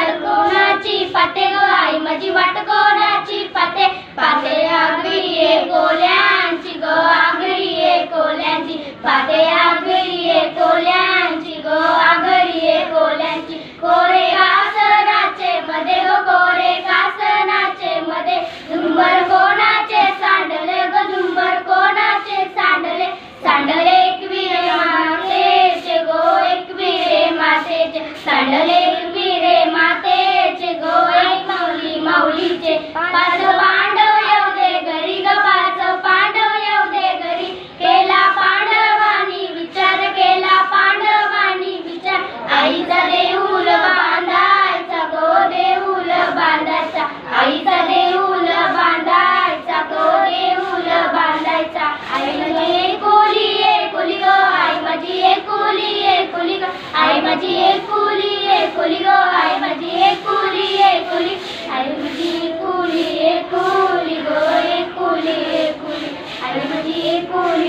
ઝડકો નાચી ફતે ગવાઈ મજી વાટકો નાચી ફતે ફતે पासवान